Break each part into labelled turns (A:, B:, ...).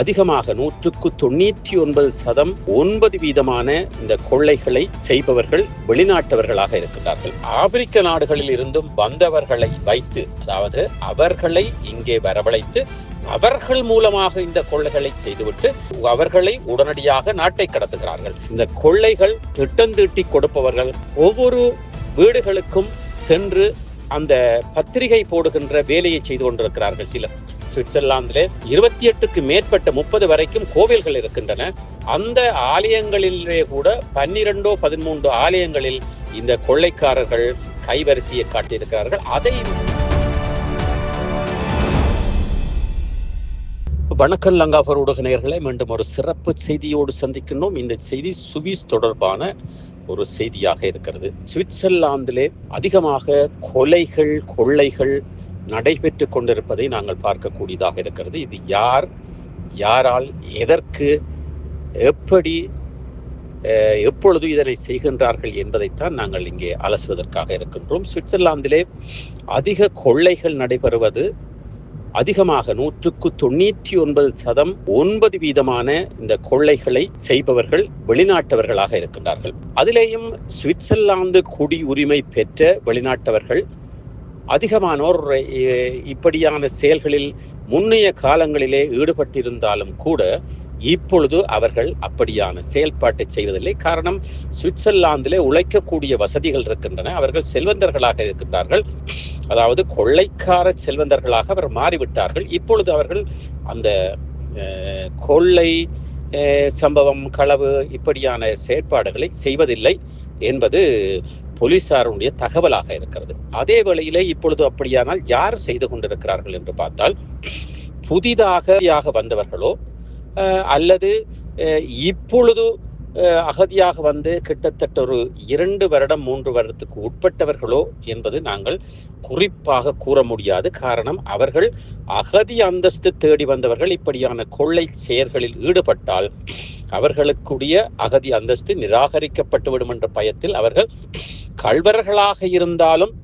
A: அதிகமாக நூற்றுக்கு தொண்ணூற்றி ஒன்பது சதம் ஒன்பது வீதமான இந்த கொள்ளைகளை செய்பவர்கள் வெளிநாட்டவர்களாக இருக்கின்றார்கள். ஆப்பிரிக்க நாடுகளில் இருந்தும் வந்தவர்களை வைத்து அதாவது அவர்களை இங்கே வரவழைத்து அவர்கள் மூலமாக இந்த கொள்ளைகளை செய்துவிட்டு அவர்களை உடனடியாக நாட்டை கடத்துகிறார்கள். இந்த கொள்ளைகள் திட்டந்தீட்டி கொடுப்பவர்கள் ஒவ்வொரு வீடுகளுக்கும் சென்று அந்த பத்திரிகை போடுகின்ற வேலையை செய்து கொண்டிருக்கிறார்கள் சிலர். சுவிட்சர்லாந்திலே இருபத்தி எட்டுக்கு மேற்பட்ட முப்பது வரைக்கும் கோவில்கள் இருக்கின்றன. அந்த ஆலயங்களிலே கூட பன்னிரெண்டோ பதிமூன்றோ ஆலயங்களில் இந்த கொள்ளைக்காரர்கள் கைவரிசையை காட்டியிருக்கிறார்கள். அதை வணக்கம் லங்காபர் ஊடக நேர்களை மீண்டும் ஒரு சிறப்பு செய்தியோடு சந்திக்கின்றோம். இந்த செய்தி சுவிஸ் தொடர்பான ஒரு செய்தியாக இருக்கிறது. சுவிட்சர்லாந்திலே அதிகமாக கொலைகள் கொள்ளைகள் நடைபெற்று கொண்டிருப்பதை நாங்கள் பார்க்கக்கூடியதாக இருக்கிறது. இது யார்? யாரால் எதற்கு எப்படி எப்பொழுது இதனை செய்கின்றார்கள் என்பதைத்தான் நாங்கள் இங்கே அலசுவதற்காக இருக்கின்றோம். சுவிட்சர்லாந்திலே அதிக கொள்ளைகள் நடைபெறுவது அதிகமாக நூற்றுக்கு தொண்ணூற்றி ஒன்பது சதம் ஒன்பது வீதமான இந்த கொள்ளைகளை செய்பவர்கள் வெளிநாட்டவர்களாக இருக்கின்றார்கள். அதிலேயும் சுவிட்சர்லாந்து குடியுரிமை பெற்ற வெளிநாட்டவர்கள் அதிகமானோர் இப்படியான செயல்களில் முன்னைய காலங்களிலே ஈடுபட்டிருந்தாலும் கூட இப்பொழுது அவர்கள் அப்படியான செயல்பாட்டை செய்வதில்லை. காரணம் சுவிட்சர்லாந்திலே உழைக்கக்கூடிய வசதிகள் இருக்கின்றன. அவர்கள் செல்வந்தர்களாக இருக்கின்றார்கள். அதாவது கொள்ளைக்கார செல்வந்தர்களாக அவர் மாறிவிட்டார்கள். இப்பொழுது அவர்கள் அந்த கொள்ளை சம்பவம் களவு இப்படியான செயற்பாடுகளை செய்வதில்லை என்பது போலீசாருடைய தகவலாக இருக்கிறது. அதே வேளையிலே இப்பொழுது அப்படியானால் யார் செய்து கொண்டிருக்கிறார்கள் என்று பார்த்தால் புதிதாக யாக வந்தவர்களோ அல்லது இப்பொழுது அகதியாக வந்து கிட்டத்தட்ட ஒரு இரண்டு வருடம் மூன்று வருடத்துக்கு உட்பட்டவர்களோ என்பது நாங்கள் குறிப்பாக கூற முடியாது. காரணம் அவர்கள் அகதி அந்தஸ்து தேடி வந்தவர்கள். இப்படியான கொள்ளை செயல்களில் ஈடுபட்டால் அவர்களுக்குடைய அகதி அந்தஸ்து நிராகரிக்கப்பட்டுவிடும் என்ற பயத்தில் அவர்கள் கல்வர்களாக இருந்தாலும்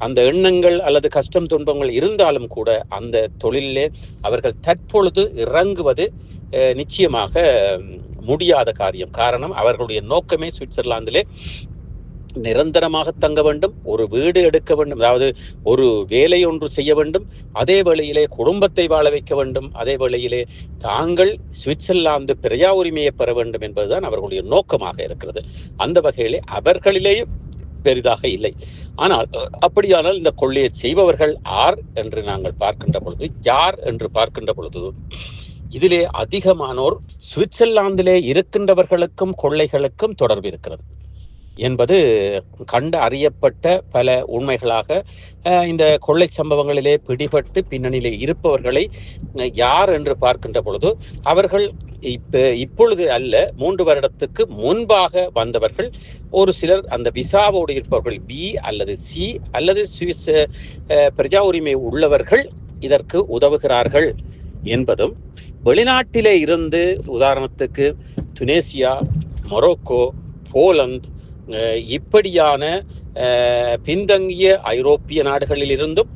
A: அந்த எண்ணங்கள் அல்லது கஷ்டம் துன்பங்கள் இருந்தாலும் கூட அந்த தொழிலே அவர்கள் தற்பொழுது இறங்குவது நிச்சயமாக முடியாத காரியம். காரணம் அவர்களுடைய நோக்கமே சுவிட்சர்லாந்திலே நிரந்தரமாக தங்க வேண்டும் ஒரு வீடு எடுக்க வேண்டும் அதாவது ஒரு வேலை ஒன்று செய்ய வேண்டும் அதே வேளையிலே குடும்பத்தை வாழ வைக்க வேண்டும் அதே வேளையிலே தாங்கள் சுவிட்சர்லாந்து பிரஜா உரிமையை பெற வேண்டும் என்பதுதான் அவர்களுடைய நோக்கமாக இருக்கிறது. அந்த வகையிலே அவர்களிலேயே பெரிதாக இல்லை. ஆனால் அப்படியானால் இந்த கொள்ளையை செய்பவர்கள் ஆர் என்று நாங்கள் பார்க்கின்ற பொழுது யார் என்று பார்க்கின்ற பொழுது இதிலே அதிகமானோர் சுவிட்சர்லாந்திலே இருக்கின்றவர்களுக்கும் கொள்ளைகளுக்கும் தொடர்பு இருக்கிறது. என்பது கண்டு அறியப்பட்ட பல உண்மைகளாக இந்த கொள்ளை சம்பவங்களிலே பிடிபட்டு பின்னணியிலே இருப்பவர்களை யார் என்று பார்க்கின்ற பொழுது அவர்கள் இப்ப இப்பொழுது அல்ல மூன்று வருடத்துக்கு முன்பாக வந்தவர்கள் ஒரு சிலர் அந்த விசாவோடு இருப்பவர்கள் பி அல்லது சி அல்லது சுவிஸ் பிரஜா உரிமை உள்ளவர்கள் இதற்கு உதவுகிறார்கள். என்பதும் வெளிநாட்டிலே இருந்து உதாரணத்துக்கு துனேசியா மொரோக்கோ போலந்து இப்படியான பின்தங்கிய ஐரோப்பிய நாடுகளில் இருந்தும்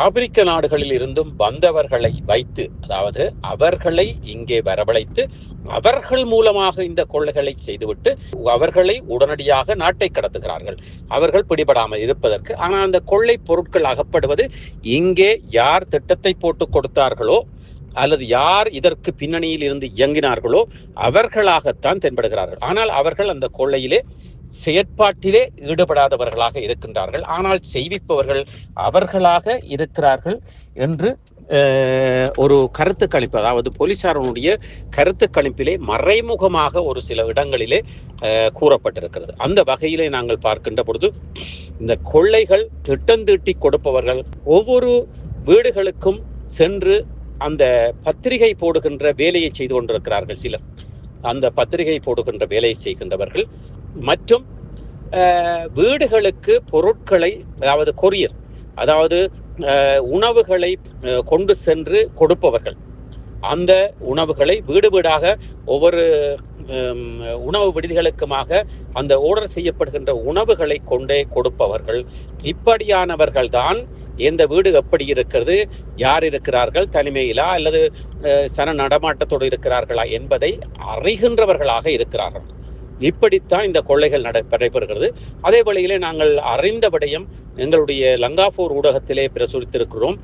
A: ஆப்பிரிக்க நாடுகளில் இருந்தும் வந்தவர்களை வைத்து அதாவது அவர்களை இங்கே வரவழைத்து அவர்கள் மூலமாக இந்த கொள்ளைகளை செய்துவிட்டு அவர்களை உடனடியாக நாட்டை கடத்துகிறார்கள். அவர்கள் பிடிபடாமல் இருப்பதற்கு ஆனால் அந்த கொள்ளை பொருட்கள் அகப்படுவது இங்கே யார் திட்டத்தை போட்டு கொடுத்தார்களோ அல்லது யார் இதற்கு பின்னணியில் இருந்து இயங்கினார்களோ அவர்களாகத்தான் தென்படுகிறார்கள். ஆனால் அவர்கள் அந்த கொள்ளையிலே செயற்பாட்டிலே ஈடுபடாதவர்களாக இருக்கின்றார்கள். ஆனால் செய்விப்பவர்கள் அவர்களாக இருக்கிறார்கள் என்று ஒரு கருத்து கணிப்பு அதாவது போலீசாரனுடைய கருத்து கணிப்பிலே மறைமுகமாக ஒரு சில இடங்களிலே கூறப்பட்டிருக்கிறது. அந்த வகையிலே நாங்கள் பார்க்கின்ற பொழுது இந்த கொள்ளைகள் திட்டந்தீட்டி கொடுப்பவர்கள் ஒவ்வொரு வீடுகளுக்கும் சென்று அந்த பத்திரிகை போடுகின்ற வேலையை செய்து கொண்டிருக்கிறார்கள் சிலர். அந்த பத்திரிகை போடுகின்ற வேலையை செய்கின்றவர்கள் மற்றும் வீடுகளுக்கு பொருட்களை அதாவது கொரியர் அதாவது உணவுகளை கொண்டு சென்று கொடுப்பவர்கள். அந்த உணவுகளை வீடு வீடாக ஒவ்வொரு உணவு விடுதிகளுக்குமாக அந்த ஆர்டர் செய்யப்படுகின்ற உணவுகளை கொண்டே கொடுப்பவர்கள். இப்படியானவர்கள் தான் எந்த வீடு எப்படி இருக்கிறது? யார் இருக்கிறார்கள்? தனிமையிலா அல்லது சன நடமாட்டத்தோடு இருக்கிறார்களா என்பதை அறிகின்றவர்களாக இருக்கிறார்கள். இப்படித்தான் இந்த கொள்ளைகள் நட நடைபெறுகிறது. அதே வழியிலே நாங்கள் அறிந்த விடயம் எங்களுடைய லங்காபூர் ஊடகத்திலே பிரசுரித்திருக்கிறோம்.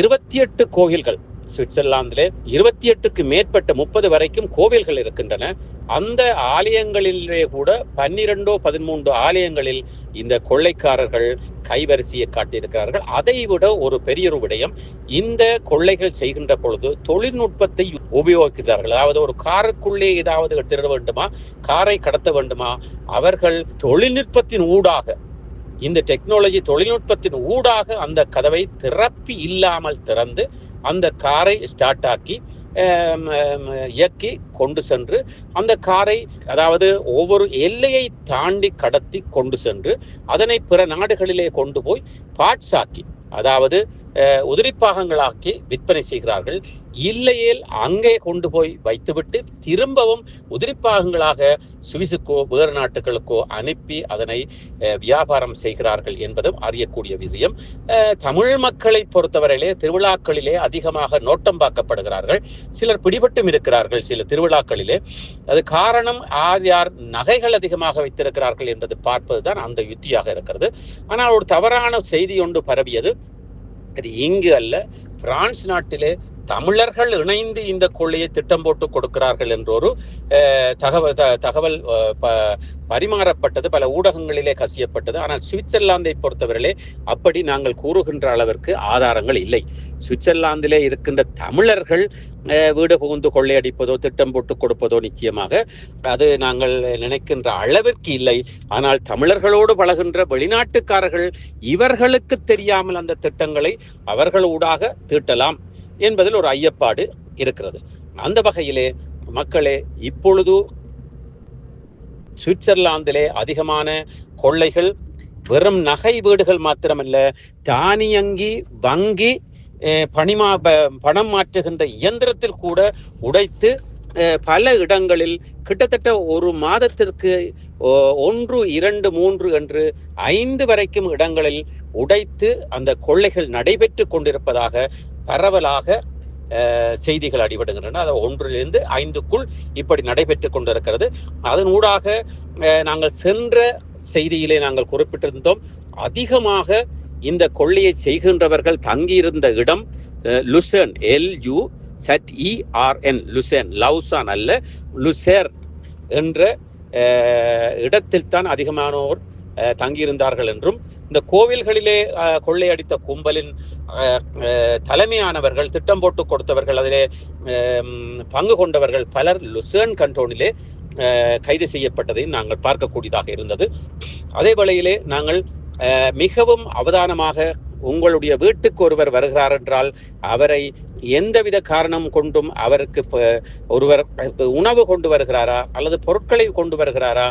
A: இருபத்தி எட்டு கோயில்கள் சுவிட்சர்லாந்துல இருபத்தி எட்டுக்கு மேற்பட்ட முப்பது வரைக்கும் கோவில்கள் இருக்கின்றன. அந்த ஆலயங்களிலே கூட பன்னிரெண்டோ பதிமூன்றோ ஆலயங்களில் இந்த கொள்ளைக்காரர்கள் கைவரிசையை காட்டியிருக்கிறார்கள். அதை விட ஒரு பெரிய ஒரு விடயம் இந்த கொள்ளைகள் செய்கின்ற பொழுது தொழில்நுட்பத்தை உபயோகிக்கிறார்கள். அதாவது ஒரு காருக்குள்ளே ஏதாவது திருட வேண்டுமா காரை கடத்த வேண்டுமா அவர்கள் தொழில்நுட்பத்தின் ஊடாக இந்த டெக்னாலஜி தொழில்நுட்பத்தின் ஊடாக அந்த கதவை திறப்பி இல்லாமல் திறந்து அந்த காரை ஸ்டார்ட் ஆக்கி இயக்கி கொண்டு சென்று அந்த காரை அதாவது ஒவ்வொரு எல்லையை தாண்டி கடத்தி கொண்டு சென்று அதனை பிற நாடுகளிலே கொண்டு போய் பார்ட்ஸ் ஆக்கி அதாவது உதிரிப்பாகங்களாக்கி விற்பனை செய்கிறார்கள். இல்லையேல் அங்கே கொண்டு போய் வைத்துவிட்டு திரும்பவும் உதிரிப்பாகங்களாக சுவிஸுக்கோ வேறு நாட்டுகளுக்கோ அனுப்பி அதனை வியாபாரம் செய்கிறார்கள் என்பதும் அறியக்கூடிய விஷயம் தமிழ் மக்களை பொறுத்தவரையிலே திருவிழாக்களிலே அதிகமாக நோட்டம் பார்க்கப்படுகிறார்கள். சிலர் பிடிபட்டும் இருக்கிறார்கள் சில திருவிழாக்களிலே. அது காரணம் யார் யார் நகைகள் அதிகமாக வைத்திருக்கிறார்கள் என்பது பார்ப்பதுதான் அந்த யுத்தியாக இருக்கிறது. ஆனால் ஒரு தவறான செய்தி ஒன்று பரவியது. அது இங்கு அல்ல பிரான்ஸ் நாட்டிலே தமிழர்கள் இணைந்து இந்த கொள்ளையை திட்டம் போட்டு கொடுக்கிறார்கள் என்றொரு ஒரு தகவல் த- தகவல் பரிமாறப்பட்டது பல ஊடகங்களிலே கசியப்பட்டது. ஆனால் சுவிட்சர்லாந்தை பொறுத்தவரையிலே அப்படி நாங்கள் கூறுகின்ற அளவிற்கு ஆதாரங்கள் இல்லை. சுவிட்சர்லாந்திலே இருக்கின்ற தமிழர்கள் வீடு புகுந்து கொள்ளையடிப்பதோ திட்டம் போட்டு கொடுப்பதோ நிச்சயமாக அது நாங்கள் நினைக்கின்ற அளவிற்கு இல்லை. ஆனால் தமிழர்களோடு பழகின்ற வெளிநாட்டுக்காரர்கள் இவர்களுக்கு தெரியாமல் அந்த திட்டங்களை அவர்கள் ஊடாக தீட்டலாம். என்பதில் ஒரு ஐயப்பாடு இருக்கிறது. அந்த வகையிலே மக்களே இப்பொழுது சுவிட்சர்லாந்திலே அதிகமான கொள்ளைகள் வெறும் நகை வீடுகள் மாத்திரமல்ல தானியங்கி வங்கி அஹ், பணிமா ப- பணம் மாற்றுகின்ற இயந்திரத்தில் கூட உடைத்து பல இடங்களில் கிட்டத்தட்ட ஒரு மாதத்திற்கு ஒ- ஒன்று இரண்டு மூன்று என்று ஐந்து வரைக்கும் இடங்களில் உடைத்து அந்த கொள்ளைகள் நடைபெற்று கொண்டிருப்பதாக பரவலாக செய்திகள் அடிபடுகின்றன. அது ஒன்றிலிருந்து ஐந்துக்குள் இப்படி நடைபெற்று கொண்டிருக்கிறது. அதன் ஊடாக நாங்கள் சென்ற செய்தியிலே நாங்கள் குறிப்பிட்டிருந்தோம் அதிகமாக இந்த கொள்ளையை செய்கின்றவர்கள் தங்கியிருந்த இடம் Lucerne L U C E R N Lucerne Lausanne அல்ல லுசேர் என்ற இடத்தில்தான் இடத்தில் தான் அதிகமானோர் தங்கியிருந்தார்கள் என்றும் இந்த கோவில்களிலே அஹ், கொள்ளையடித்த கும்பலின் அஹ், அஹ், தலைமையானவர்கள் திட்டம் போட்டு கொடுத்தவர்கள் அதிலே பங்கு கொண்டவர்கள் பலர் லுசேன் கண்டோனிலே அஹ், கைது செய்யப்பட்டதையும் நாங்கள் பார்க்கக்கூடியதாக இருந்தது. அதே வேளையிலே நாங்கள் அஹ், மிகவும் அவதானமாக உங்களுடைய வீட்டுக்கு ஒருவர் வருகிறார் என்றால் அவரை எந்தவித காரணம் கொண்டும் அவருக்கு ஒருவர் உணவு கொண்டு வருகிறாரா அல்லது பொருட்களை கொண்டு வருகிறாரா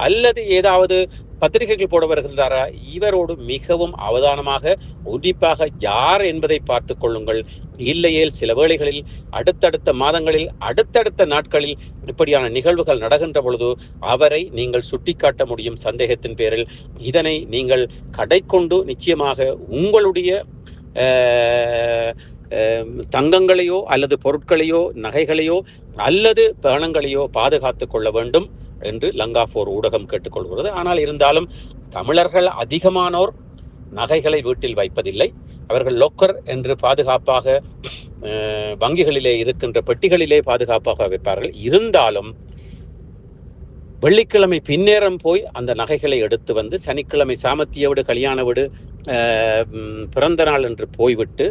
A: அல்லது ஏதாவது பத்திரிகைகள் போட வருகின்றாரா? இவரோடு மிகவும் அவதானமாக உன்னிப்பாக யார் என்பதை பார்த்து கொள்ளுங்கள். இல்லையேல் சில வேளைகளில் அடுத்தடுத்த மாதங்களில் அடுத்தடுத்த நாட்களில் இப்படியான நிகழ்வுகள் நடக்கின்ற பொழுது அவரை நீங்கள் சுட்டிக்காட்ட முடியும் சந்தேகத்தின் பேரில். இதனை நீங்கள் கடை கொண்டு நிச்சயமாக உங்களுடைய தங்கங்களையோ அல்லது பொருட்களையோ நகைகளையோ அல்லது பணங்களையோ பாதுகாத்து கொள்ள வேண்டும். என்று லங்கா போர் ஊடகம் கேட்டுக்கொள்கிறது. ஆனால் இருந்தாலும் தமிழர்கள் அதிகமானோர் நகைகளை வீட்டில் வைப்பதில்லை. அவர்கள் லொக்கர் என்று பாதுகாப்பாக வங்கிகளிலே இருக்கின்ற பெட்டிகளிலே பாதுகாப்பாக வைப்பார்கள். இருந்தாலும் வெள்ளிக்கிழமை பின்னேரம் போய் அந்த நகைகளை எடுத்து வந்து சனிக்கிழமை சாமத்திய வீடு கல்யாண வீடு பிறந்த நாள் என்று போய்விட்டு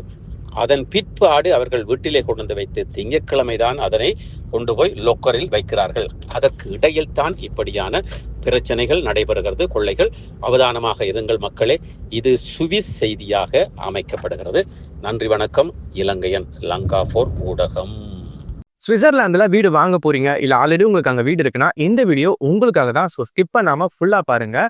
A: அதன் பிற்பாடு அவர்கள் வீட்டிலே கொண்டு வந்து வைத்து திங்கட்கிழமை தான் அதனை கொண்டு போய் லொக்கரில் வைக்கிறார்கள். அதற்கு இடையில் தான் இப்படியான பிரச்சனைகள் நடைபெறுகிறது. கொள்ளைகள் அவதானமாக இருங்கள் மக்களே. இது சுவிஸ் செய்தியாக அமைக்கப்படுகிறது. நன்றி வணக்கம். இலங்கையன் லங்கா போர் ஊடகம்.
B: சுவிட்சர்லாந்தில் வீடு வாங்க போறீங்க? இல்லை ஆல்ரெடி உங்களுக்கு அங்கே வீடு இருக்குன்னா இந்த வீடியோ உங்களுக்காக தான். ஸோ ஸ்கிப் பண்ணாமல் ஃபுல்லாக பாருங்கள்